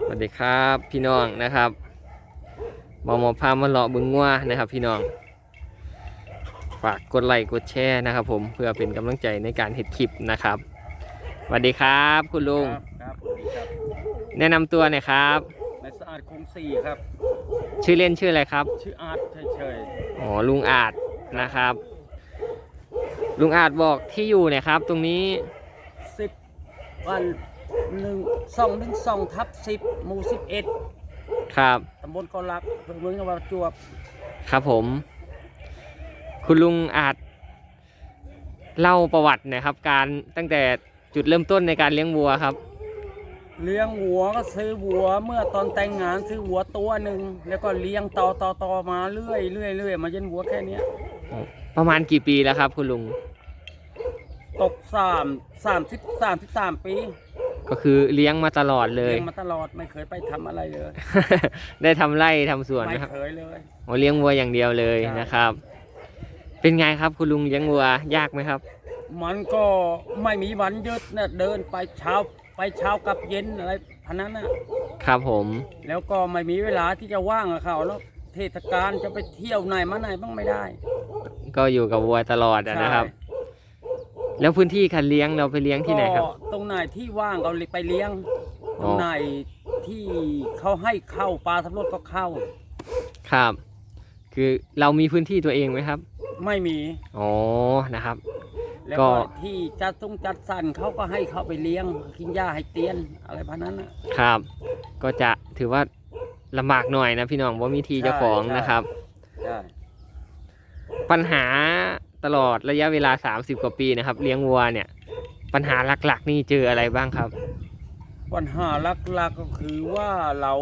สวัสดีครับพี่น้องนะครับบอมอพามาเลาะบึงงัวนะครับ พี่น้อง ฝากกดไลค์กดแชร์นะครับ ผมเพื่อเป็นกำลังใจในการเห็ดคลิปนะครับสวัสดีครับ คุณลุงครับครับสวัสดีครับแนะนำตัวหน่อยครับ นายสะอาดคงสี่ครับ ชื่อเล่นชื่ออะไรครับชื่ออาร์ตเฉยอ๋อลุงอาจนะครับ ลุงอาจบอกที่อยู่เนี่ยครับ ตรงนี้ๆสิบวัน หนึ่งสองหนึ่งสองทับสิบหมู่สิบเอ็ดครับตำบลกอลักอำเภอเมืองจังหวัดประจวบครับผม คุณลุงอาจเล่าประวัติหนะครับ การตั้งแต่จุดเริ่มต้นในการเลี้ยงวัวครับ เลี้ยงวัวก็ซื้อวัวเมื่อตอนแต่งงานซื้อวัวตัวหนึ่งแล้วก็เลี้ยงต่อต่อต่อมาเรื่อยเรื่อยเรื่อยมาเย็นวัวแค่เนี้ยประมาณกี่ปีแล้วครับ คุณลุงตกสามสามสิบสามสิบสามปี ก็คือเลี้ยงมาตลอดเลย เลี้ยงมาตลอดไม่เคยไปทำอะไรเลยได้ทำไร่ทำสวนไม่นะครับเคยเลย โอเลี้ยงวัวอย่างเดียวเลยใช่ นะครับ เป็นไงครับคุณลุงเลี้ยงวัวยากไหมครับ มันก็ไม่มีวันหยุดเนี่ยเดินไปเช้าไปเช้ากับเย็นอะไรพันนั้นน่ะครับผม แล้วก็ไม่มีเวลาที่จะว่างกับเขาแล้วเทศกาลจะไปเที่ยวไหนมาไหนบ้างไม่ได้ก็อยู่กับวัวตลอดอะนะครับ ใช่ แล้วพื้นที่การเลี้ยงเราไปเลี้ยงที่ไหนครับ ก็ตรงไหนที่ว่างเราไปเลี้ยงอ๋อตรงไหนที่เขาให้เข้าปลาสำรวจก็เข้า ครับ คือเรามีพื้นที่ตัวเองไหมครับ ไม่มี อ๋อ นะครับ แล้วก็ก็ที่จัดตุ้งจัดสั่นเขาก็ให้เขาไปเลี้ยง กินหญ้าให้เตียนอะไรพันนั้นน่ะ ครับ ก็จะถือว่าลำบากหน่อยนะพี่น้องว่ามีที่เจ้าของใช่ นะครับ ใช่ปัญหา ตลอดระยะเวลา 30 กว่าปีนะครับ เลี้ยงวัวเนี่ย ปัญหาหลักๆ นี่เจออะไรบ้างครับ ปัญหาหลักๆก็คือว่าเรา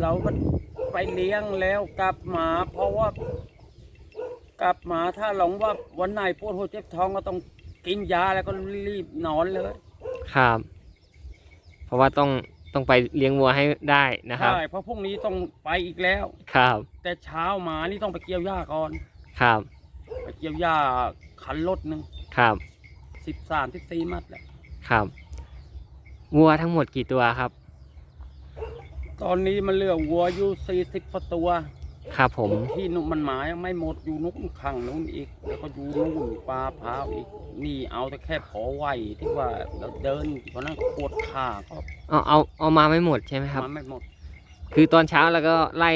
เราก็ไปเลี้ยงแล้วกลับมา เพราะว่ากลับมาถ้าหลงว่าวันไหนปวดหัวเจ็บท้องก็ต้องกินยาแล้วก็รีบนอนเลยครับ เพราะว่าต้องต้องไปเลี้ยงวัวให้ได้นะครับใช่เพราะพรุ่งนี้ต้องไปอีกแล้ว ครับ แต่เช้ามานี่ต้องไปเกี่ยวหญ้าก่อน ครับ ไปเกี่ยวหญ้าคันรถหนึ่งครับสิบสามสิบสี่มัดแหละครับวัวทั้งหมดกี่ตัวครับ ตอนนี้มันเหลือวัวอยู่สี่สิบตัว ครับผม ที่นุ่มมันหมายไม่หมดอยู่นุกข้างนู้นอีก แล้วก็อยู่นู่นปลาพร้าวอีก นี่เอาแต่แค่พอไหวที่ว่าเราเดินเพราะนั้นก็ปวดขาก็เอาเอาเอามาไม่หมดใช่ไหมครับมาไม่หมด คือตอนเช้าแล้วก็ไล่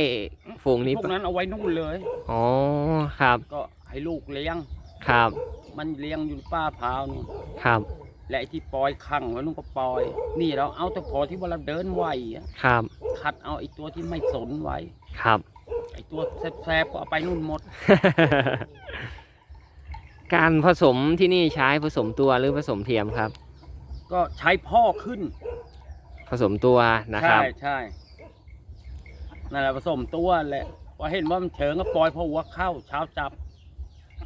ฝูงนี้พวกนั้นเอาไว้นู่นเลย อ๋อครับ ก็ให้ลูกเลี้ยงครับ มันเลี้ยงอยู่ป้าพร้าวนู่นครับ และไอ้ที่ปล่อยขังไว้นู่นก็ปล่อย นี่เราเอาแต่พอที่ว่าเราเดินไหวอะครับคัดเอาไอ้ตัวที่ไม่สนไว้ ครับ ไอ้ตัวแสบๆก็เอาไปนู่นหมด การผสมที่นี่ใช้ผสมตัวหรือผสมเทียมครับ ก็ใช้พ่อขึ้น ผสมตัวนะครับ ใช่ใช่ นั่นแหละผสมตัวแหละพอเห็นว่ามันเฉิงก็ปล่อยพอหัวเข้าเช้าจับ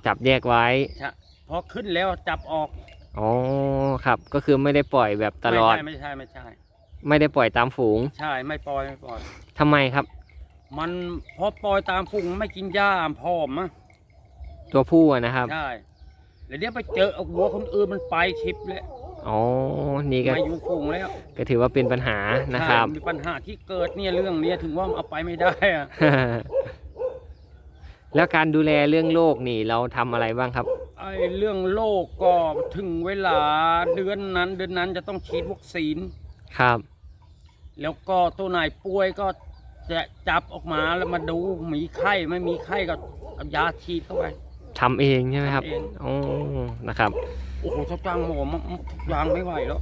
จับแยกไว้ใช่พอขึ้นแล้วจับออกอ๋อ ครับ ก็คือไม่ได้ปล่อยแบบตลอด ไม่ใช่ไม่ใช่ ไม่ใช่ ไม่ได้ปล่อยตามฝูงใช่ไม่ปล่อยไม่ปล่อย ทำไมครับ มันพอปล่อยตามฝุ่งไม่กินหญ้าพร้อมอะตัวผู้อะนะครับ ใช่แล้วเดี๋ยวไปเจอเอาหัวคนอื่นมันไปชิปแล้ว อ๋อ นี่ก็ไม่อยู่ฝุ่งแล้วก็ถือว่าเป็นปัญหานะครับใช่มีปัญหาที่เกิดเนี่ยเรื่องเนี้ยถึงว่าเอาไปไม่ได้อะแล้วการดูแลเรื่องโรคนี่เราทำอะไรบ้างครับไอ้เรื่องโรคก็ถึงเวลาเดือนนั้นเดือนนั้นจะต้องฉีดวัคซีนครับ แล้วก็ตัวไหนป่วยก็จะจับออกมาแล้วมาดูมีไข้ไม่มีไข้ก็เอายาฉีดเข้าไปทำเองใช่ไหมครับทำเองอ๋อนะครับ โอ้โหถ้าจ้างหมอมาทุกอย่างไม่ไหวแล้ว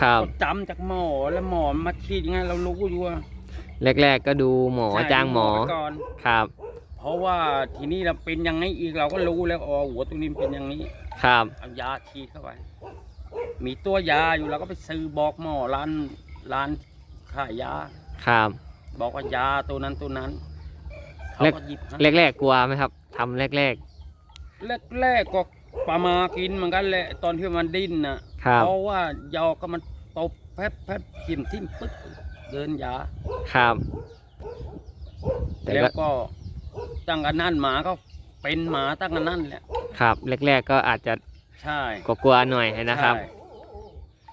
ครับก็จำจากหมอแล้วหมอมาฉีดยังไงเรารู้อยู่ว่าแรก ๆ ก็ดูหมอใช่จ้างหมอดูไปก่อน ครับ เพราะว่าทีนี้เราเป็นยังไงอีกเราก็รู้แล้วอ๋อหัวตรงนี้มันเป็นอย่างนี้ ครับ เอายาฉีดเข้าไป มีตัวยาอยู่เราก็ไปซื้อบอกหมอร้านร้านขายยา ครับ บอกว่ายาตัวนั้นตัวนั้นเขาแล้วก็หยิบให้แรกๆกลัวไหมครับทำแรก แรกๆก็ ปลามากินเหมือนกันแหละตอนที่มันดิ้นน่ะๆครับ เพราะว่ายอก็มันตบแป๊บแป๊บทิ่มทิ่มปึ๊กเดินยาครับ แต่แล้วก็ก็ตั้งกันนั่นหมาก็เป็นหมาตั้งกันนั่นแหละครับแรกๆก็อาจจะใช่กลัวๆหน่อยนะครับ ใช่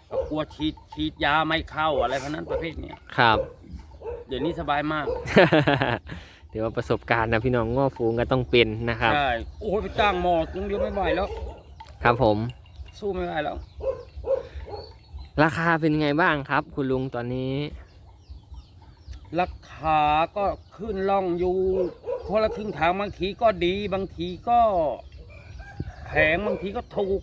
ก็กลัวฉีดฉีดยาไม่เข้าอะไรพวกนั้นประเภทเนี้ยครับ เดี๋ยวนี้สบายมาก ถือว่าประสบการณ์นะพี่น้องง้อฟูงก็ต้องเป็นนะครับใช่โอ้ยไปจ้างหมอกยังเดียวไม่ไหวแล้ว ครับผม สู้ไม่ไหวแล้ว ราคาเป็นไงบ้างครับ คุณลุงตอนนี้ ราคาก็ขึ้นล่องอยู่คนละครึ่งทางบางทีก็ดีบางทีก็แพงบางทีก็ถูก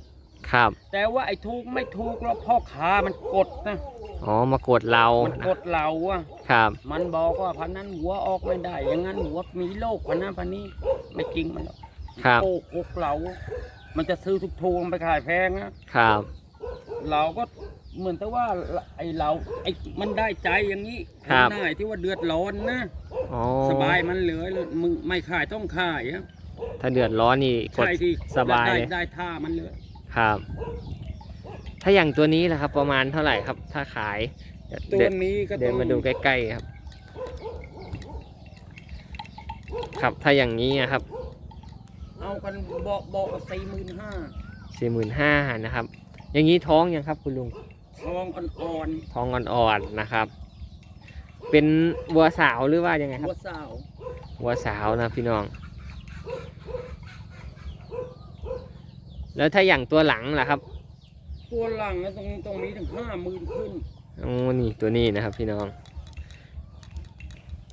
ครับ แต่ว่าไอ้ถูกไม่ถูกแล้วพ่อค้ามันกดนะอ๋อมากดเรามันกดเราอะครับ มันบอกว่าพันนั้นหัวออกไม่ได้ อย่างนั้นหัวมีโรคพันนั้นพันนี้ไม่จริงมันหรอกครับโกหกเรา มันจะซื้อถูกๆไปขายแพงนะครับ เราก็เหมือนแต่ว่าไอ้เราไอ้มันได้ใจอย่างนี้ครับนายที่ว่าเดือดร้อนนะอ๋อสบายมันเหลือมึงไม่ขายต้องขายอะถ้าเดือดร้อนนี่กดใช่ที่สบายได้เลยได้ท่ามันเลย ครับ ถ้าอย่างตัวนี้นะครับ ประมาณเท่าไหร่ครับ ถ้าขายเดี๋ยวตัวเดินนี้ก็เดิต้นองมาดูใกล้ๆครับ ครับถ้าอย่างนี้นะครับ เอากันบอกบอกสี่หมื่นห้าสี่หมื่นห้านะครับ อย่างนี้ท้องยังครับ คุณลุงทองอ่อนท้องอ่อนๆนะครับ เป็นวัวสาวหรือว่ายังไงๆครัหับวสาววัวสาวนะพี่น้อง แล้วถ้าอย่างตัวหลังล่ะครับ ตัวหลังนะตรงตรงนี้ถึงห้าหมื่นขึ้นโอ้นี่ตัวนี้นะครับพี่น้อง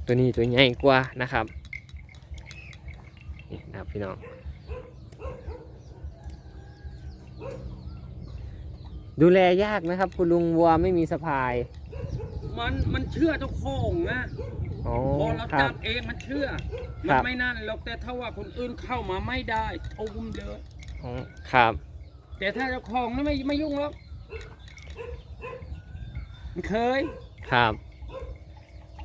ตัวนี้ตัวใหญ่กว่านะครับนี่นะครับพี่น้องดูแลยากนะครับ คุณลุงวัวไม่มีสะพาย มันมันเชื่อเจ้าของนะอ๋อพอเราครัจับบเองมันเชื่อครัมันบไม่นั่นหรอกแต่ถ้าว่าคนอื่นเข้ามาไม่ได้ทุ่มเลยอ๋อ ครับ แต่ถ้าเจ้าของนี่ไม่ไม่ยุ่งหรอกมันเคย ครับ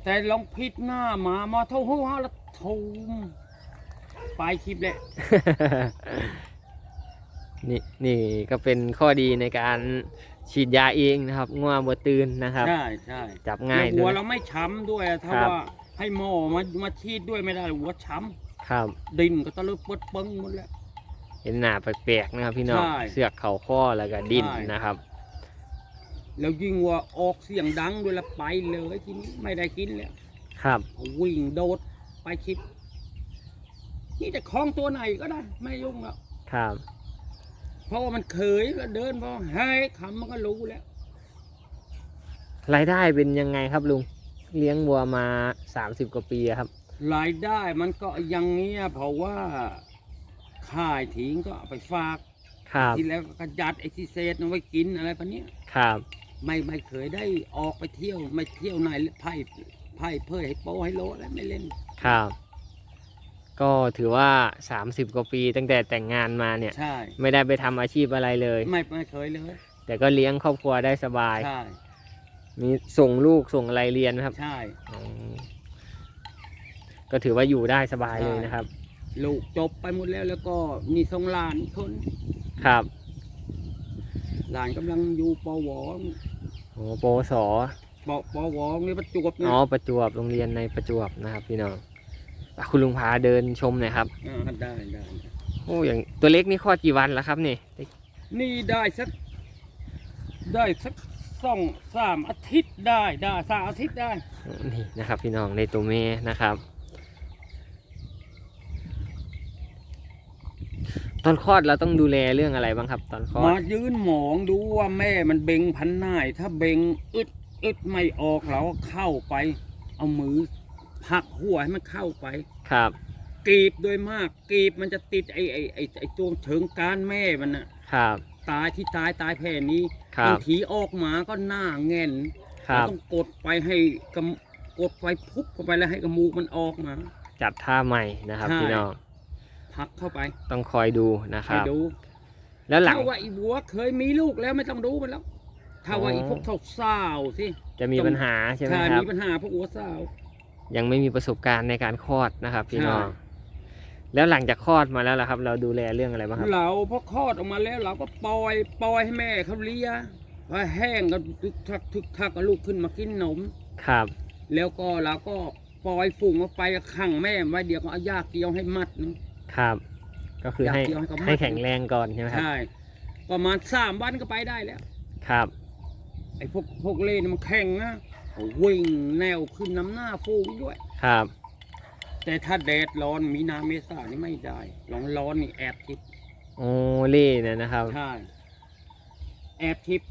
แต่ลองพิดหน้ามามาเท่าหัวแล้วทุ่มไปคลิปแหละ นี่นี่ก็เป็นข้อดีในการฉีดยาเองนะครับง่วงบัวตื่นนะครับ ใช่ใช่จับง่ายแล้วด้หัววย เราไม่ช้ำด้วยถ้าครับ ว่าให้หมอมามาชีดด้วยไม่ได้หัวช้ครับำดินก็ตะลึกปดปึ้งหมดแล้ว เห็นหน้าแปลกๆนะครับ พี่น้องใช่เสือกเข่าข้อแล้วก็ดิ้นใช่ นะครับ แล้วยิ่งว่าออกเสียงดังด้วยและไปเลยทีนี้ไม่ได้กินแล้วครับวิ่งโดดไปคลิปนี่จะคล้องตัวไหนก็ได้ ไม่ยุ่งแล้วครับเพราะว่ามันเคยแล้วเดินพอให้คำมันก็รู้แล้ว รายได้เป็นยังไงครับลุงเลี้ยงวัวมา 30 กว่าปีอะครับ รายได้มันก็อยังเงี้ยเพราะว่า ขายทิ้งก็เอาไปฝากครับทีแล้วก็ยัดไอ้ที่เศษเอาไว้กินอะไรปะเนี้ยครับ ไม่ไม่เคยได้ออกไปเที่ยวไม่เที่ยวไหนไพ่ไพ่เพื่อให้โป้ให้โลอะไรไม่เล่นครับ ก็ถือว่า 30 กว่าปีตั้งแต่แต่งงานมาเนี่ย ใช่ ไม่ได้ไปทำอาชีพอะไรเลย ไม่ไม่เคยเลยแต่ก็เลี้ยงครอบครัวได้สบาย ใช่มีส่งลูกส่งอะไรเรียนไหมครับใช่ อ๋อก็ถือว่าอยู่ได้สบายเลยใช่นะครับ ลูกจบไปหมดแล้วแล้วก็มีสองหลานคนครับหลานกำลังอยู่ปวโอ้ปวสปปวนี่ประจวบเนี่ยอ๋อประจวบโรงเรียนในประจวบนะครับพี่น้องอะคุณลุงพาเดินชมหน่อยครับอ่าได้ได้โอ้อย่างตัวเล็กนี่คลอดกี่วันแล้วครับนี่นี่ได้สักได้สักสองสามอาทิตย์ได้ได้สามอาทิตย์ได้นี่นะครับ พี่น้องในตัวเมนะครับ ตอนคลอดเราต้องดูแลเรื่องอะไรบ้างครับ ตอนคลอมาดยืนหมองดูว่าแม่มันเบ่งพันหน่าย ถ้าเบ่งอึดอึดไม่ออกเราก็เข้าไป เอามือผลักหัวให้มันเข้าไป ครับ กรีบโดยมากกรีบมันจะติดไอ้ไอ้ไอ้ไอ้ตัวเชิงการแม่มันน่ะ ครับ ตายที่ตายตายแผ่นี้ครับบางทีออกมาก็หน้าแง่นครัเราบต้องกดไปให้กำกดไปพุบเข้าไปแล้วให้กระมูกมันออกมา จัดท่าใหม่นะครับใช่ พี่น้อง ผลักเข้าไปต้องคอยดูนะคให้รับ ดูแล้วหลังถ้าว่าอีบัวเคยมีลูกแล้วไม่ต้องดูมันแล้ว ถ้าว่าอ๋ออีอีพวกสาวๆสิจะมีปัญหาใช่ไหมใช่ครับ มีปัญหาพวกอัวสาว ยังไม่มีประสบการณ์ในการคลอดนะครับ พี่ใช่น้องแล้วหลังจากคลอดมาแล้วล่ะครับ เราดูแลเรื่องอะไรบ้างครับ เราพอคลอดออกมาแล้ว เราก็ปล่อยปล่อยให้แม่เขาเลี้ยงพอแห้งก็ทึกทักทึกทักก็ลูกขึ้นมากินนม ครับ แล้วก็เราก็ปล่อยฝูงออกไปขังแม่ไว้เดี๋ยวก็เอายาเกี่ยวให้มัดนึง ครับ ก็คือให้อยากเกี่ยวให้กับมัดให้แข็งแรงก่อนใช่ไหมครับ ใช่ประมาณสามวันก็ไปได้แล้ว ครับอ้พวกพวกเล่นมันแข่งนะวิ่งแนวขึ้นน้ำหน้าฟูงด้วย ครับ แต่ถ้าแดดร้อนมีนาเมษานี่ไม่ได้ ร้อนร้อนนี่แอบทิพย์โอ้เล่เนี่ยนะครับ ใช่แอบทิพย์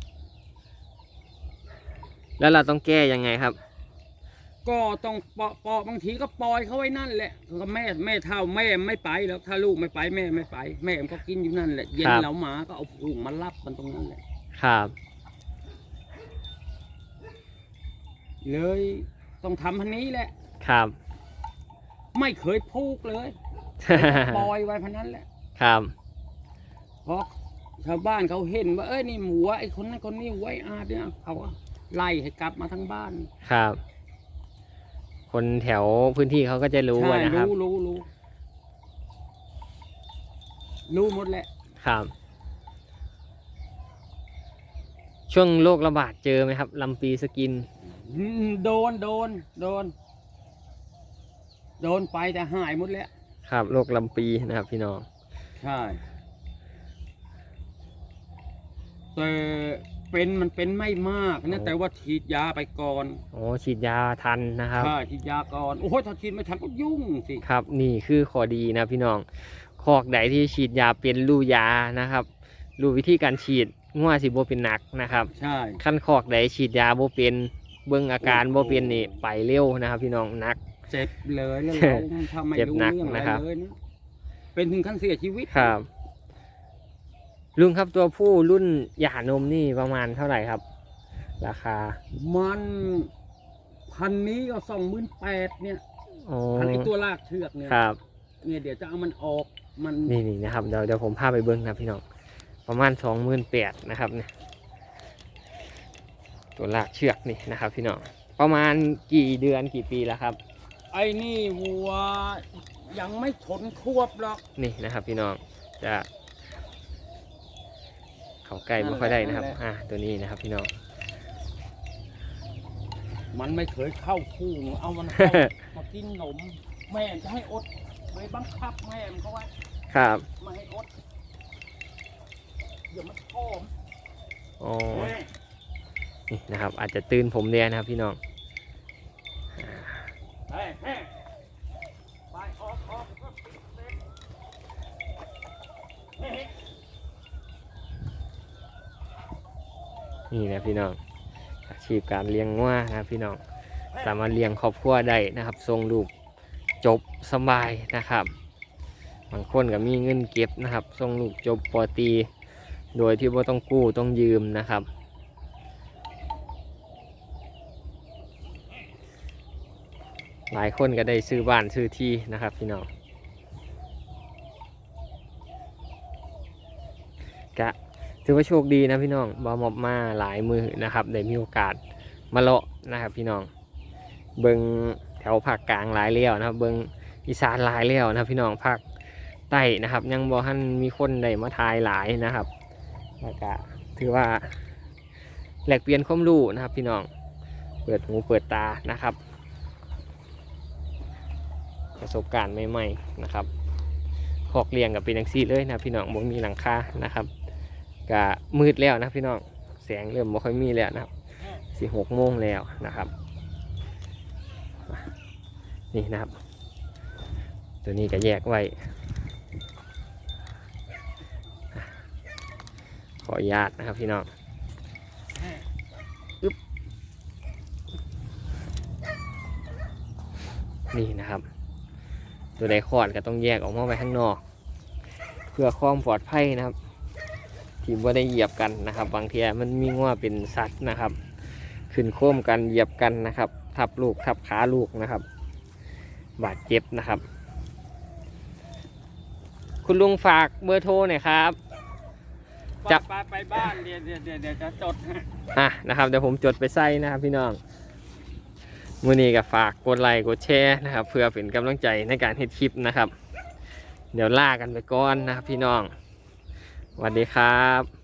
แล้วเราต้องแก้ยังไงครับ ก็ต้องปะปะบางทีก็ปล่อยเขาไว้นั่นแหละก็แม่แม่เท่าแม่ไม่ไปแล้วถ้าลูกไม่ไปแม่ไม่ไป แม่มันก็กินอยู่นั่นแหละเย็นครับ แล้วหมาก็เอาผูกมารับมันตรงนั้นแหละ ครับ เลยต้องทำพันนี้แหละ ครับ ไม่เคยพูกเลยปล่อยไว้พันนั้นแหละครับ เพราะชาวบ้านเขาเห็นว่าเอ้ยนี่หมูไอ้คนนั้นคนนี้ไว้อาดเนี่ยเขาก็ไล่ให้กลับมาทั้งบ้าน ครับ คนแถวพื้นที่เขาก็จะรู้ใช่นะครับ รู้รู้รู้รู้หมดแหละ ครับ ช่วงโรคระบาดเจอไหมครับลำปีสกินอืมโดนโดนโดน โดนไปแต่หายหมดแล้ว ครับโรคลำปีนะครับ พี่น้อง ใช่แต่ เป็นมันเป็นไม่มากนะแต่ว่าฉีดยาไปก่อนโอ้ฉีดยาทันนะครับใช่ฉีดยาก่อนโอ้โหถ้าฉีดไม่ทันก็ยุ่งสิครับ นี่คือข้อดีนะพี่น้องคอกใดที่ฉีดยาเป็นรู้ยานะครับรู้วิธีการฉีดง่วสิบ่เป็นหนักนะครับ ใช่ขั้นคอกใดฉีดยาบ่เป็นเบิ่งอาการบ่เป็นนี่ไปเร็วนะครับ พี่น้องหนัก เจ็บเลยแล้วเราทำไม่เจ็บรู้หนักเรื่องอะไรนะครับ เลยนะเป็นถึงขั้นเสียชีวิตครับ ลุงครับตัวผู้รุ่นหย่านมนี่ประมาณเท่าไหร่ครับ ราคามันพันนี้ก็สองหมื่นแปดเนี่ยอ๋อพันไอตัวลากเชือกเนี่ยครับ เนี่ยเดี๋ยวจะเอามันออกมันนี่นี่นะครับเดี๋ยวเดี๋ยวผมพาไปเบิ้งนะพี่น้องประมาณสองหมื่นแปดนะครับเนี่ยตัวลากเชือกนี่นะครับ พี่น้องประมาณกี่เดือนกี่ปีแล้วครับ ไอ้นี่วัวยังไม่ชนควบหรอกนี่นะครับ พี่น้องจะ เขาใกล้ไม่ค่อยได้นะครับ อ่าตัวนี้นะครับ พี่น้อง มันไม่เคยเข้าคู่เอามันเข้ามากินหนมแม่จะให้อดเลยบังคับแม่มันเขาไว้ครับไมาให้อดเดี๋ยวมันท้องอ๋อแม่นี่นะครับ อาจจะตื่นผมเรียนะครับ พี่น้อง เฮ้ยแม่ไปออกออกก็ปิดเซ็ตเฮ้ย นะพี่น้องอาชีพการเลี้ยงงัวนะพี่น้องสามารถเลี้ยงครอบครัวได้นะครับส่งลูกจบสบายนะครับบางคนก็มีเงินเก็บนะครับส่งลูกจบปอตี โดยที่ว่าต้องกู้ต้องยืมนะครับหลายคนก็ได้ซื้อบ้านซื้อที่นะครับพี่น้องกะ ถือว่าโชคดีนะพี่น้องบอมอบมาหลายมือนะครับได้มีโอกาสมาเลาะนะครับพี่น้องเบิงแถวภาคกลางหลายเลี้ยวนะครับ เบิงอีสานหลายเลี้ยวนะพี่น้องภาคใต้นะครับ ยังบอท่านมีคนได้มาทายหลายนะครับแล้วก็ถือว่าแหลกเปลี่ยนความรู้นะครับ พี่น้องเปิดหูเปิดตานะครับ ประสบการณ์ใหม่ๆนะครับคอกเลี้ยงกับเป็นอย่างซี่เลยนะพี่น้องบ่มีหลังคานะครับ ก็มืดแล้วนะพี่น้องแสงเริ่มไม่ค่อยมีแล้วนะครับสี่หกโมงแล้วนะครับ นี่นะครับ ตัวนี้ก็แยกไว้ขออนุญาตนะครับพี่น้องนี่นะครับ ตัวใดคลอดก็ต้องแยกออกมาไว้ข้างนอก เพื่อความปลอดภัยนะครับ ที่ว่าได้เหยียบกันนะครับ บางทีมันมีง้อเป็นสัตว์นะครับ ขึ้นโค้มกันเหยียบกันนะครับ ทับลูกทับขาลูกนะครับ บาดเจ็บนะครับ คุณลุงฝากเบอร์โทรหน่อยครับจับไปไปบ้านเดี๋ยวเดี๋ยวเดี๋ยวเดี๋ยวจะจดให้อะนะครับเดี๋ยวผมจดไปใส่นะครับพี่น้องมือนี้ก็ฝากกดไลค์กดแชร์นะครับ เพื่อเป็นกำลังใจในการเฮ็ดคลิปนะครับ เดี๋ยวล่ากันไปก่อนนะครับพี่น้อง สวัสดีครับ